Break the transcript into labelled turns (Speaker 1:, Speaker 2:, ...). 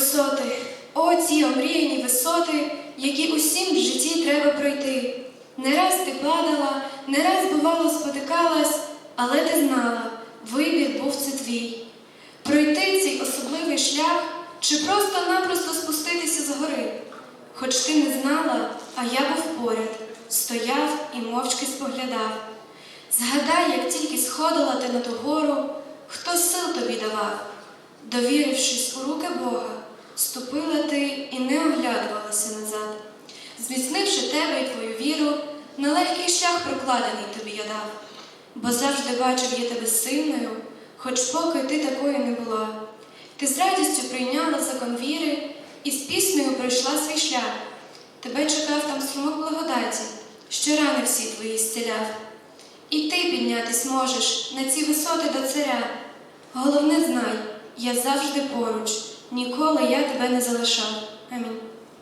Speaker 1: Висоти, о ці омріяні висоти, які усім в житті треба пройти. Не раз ти падала, не раз бувало спотикалась, але ти знала, вибір був це твій. Пройти цей особливий шлях чи просто-напросто спуститися з гори. Хоч ти не знала, а я був поряд, стояв і мовчки споглядав. Згадай, як тільки сходила ти на ту гору, хто сил тобі давав, довірившись у руки Бога, ступила ти і не оглядувалася назад. Зміцнивши тебе і твою віру, на легкий шлях прокладений тобі я дав, бо завжди бачив я тебе сильною, хоч поки ти такою не була. Ти з радістю прийняла закон віри і з піснею пройшла свій шлях. Тебе чекав там струмок благодаті, що рани всі твої зціляв. І ти піднятись можеш на ці висоти до царя. Головне знай, я завжди поруч, Ніколи я тебе не залишав. Амінь.